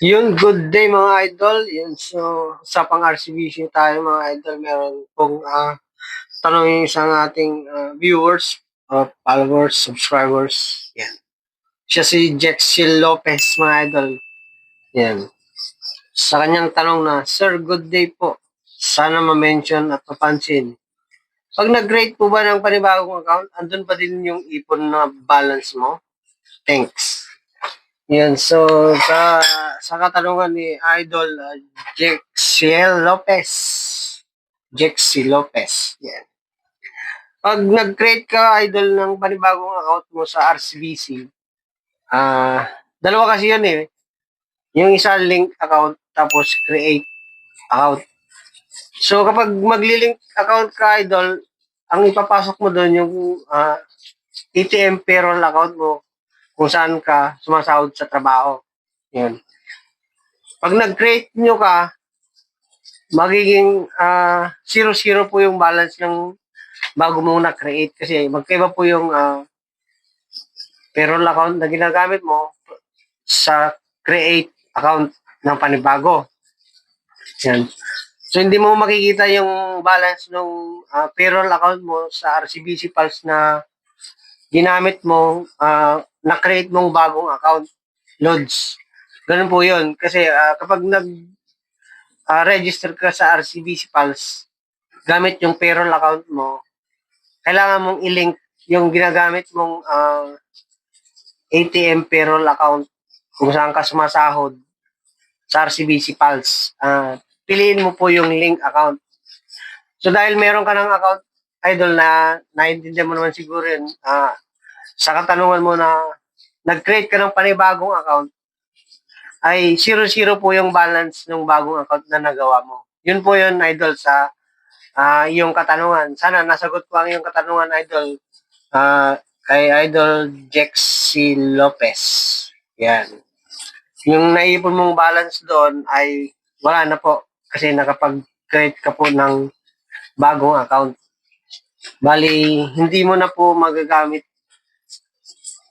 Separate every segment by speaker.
Speaker 1: Yun, good day mga idol. Yun, so, sa pang RCBC tayo mga idol, meron pong ah tanong yung isang ating ah, viewers, uh, followers, subscribers. Yan. Siya si Jexil Lopez mga idol. Yan. Sa kanyang tanong na, Sir, good day po. Sana ma-mention at mapansin. Pag nag-rate po ba ng panibagong account, andun pa din yung ipon na balance mo? Thanks. Yan, so sa sa katanungan ni Idol uh, Jexiel Lopez. Jexi Lopez. Yan. Pag nag-create ka idol ng panibagong account mo sa RCBC, ah dalawa kasi yun eh. Yung isa link account tapos create account. So kapag magli-link account ka idol, ang ipapasok mo doon yung ah, ATM payroll account mo kung saan ka sumasahod sa trabaho. Yun. Pag nag-create nyo ka, magiging ah, zero-zero po yung balance ng bago mo na-create kasi magkaiba po yung ah, payroll account na ginagamit mo sa create account ng panibago. Yan. So hindi mo makikita yung balance ng ah, payroll account mo sa RCBC Pulse na ginamit mo, ah, na-create mong bagong account, loads. Ganun po yun. Kasi ah, kapag nag-register ka sa RCBC Pulse, gamit yung payroll account mo, kailangan mong i-link yung ginagamit mong ah, ATM payroll account kung saan ka sumasahod sa RCBC Pulse. Ah, piliin mo po yung link account. So dahil meron ka ng account idol na naiintindihan mo naman siguro yun, ah, sa katanungan mo na nag-create ka ng panibagong account, ay 0-0 po yung balance ng bagong account na nagawa mo. Yun po yun, idol, sa ah yung katanungan. Sana nasagot ko ang iyong katanungan, idol, ah kay Idol Jexy Lopez. Yan. Yung naipon mong balance doon ay wala na po kasi nakapag-create ka po ng bagong account. Bali, hindi mo na po magagamit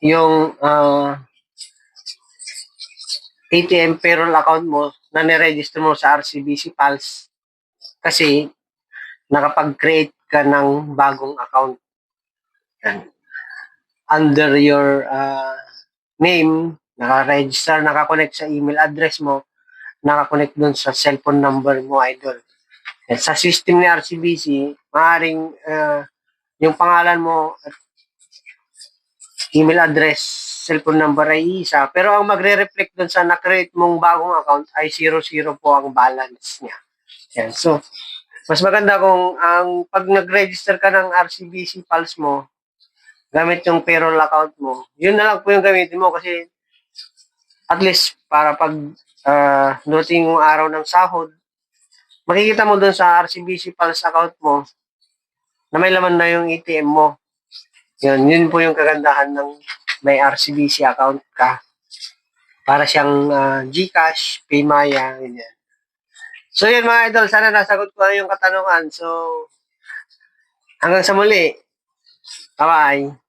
Speaker 1: yung ah, ATM payroll account mo na niregister mo sa RCBC Pulse kasi nakapag-create ka ng bagong account. Under your ah, name, naka-register, naka-connect sa email address mo, naka-connect dun sa cellphone number mo, idol. Yan. Sa system ni RCBC, maaaring ah, yung pangalan mo at email address, cellphone number ay isa. Pero ang magre-reflect dun sa na-create mong bagong account ay 00 po ang balance niya. Yan. So, mas maganda kung ang pag nag-register ka ng RCBC Pulse mo, gamit yung payroll account mo, yun na lang po yung gamitin mo kasi at least para pag uh, dumating yung araw ng sahod, makikita mo dun sa RCBC Pulse account mo na may laman na yung ATM mo. Yun, yun po yung kagandahan ng may RCBC account ka. Para siyang ah, GCash, Paymaya, ganyan. So yun mga idol, sana nasagot ko na yung katanungan. So, hanggang sa muli. Bye-bye.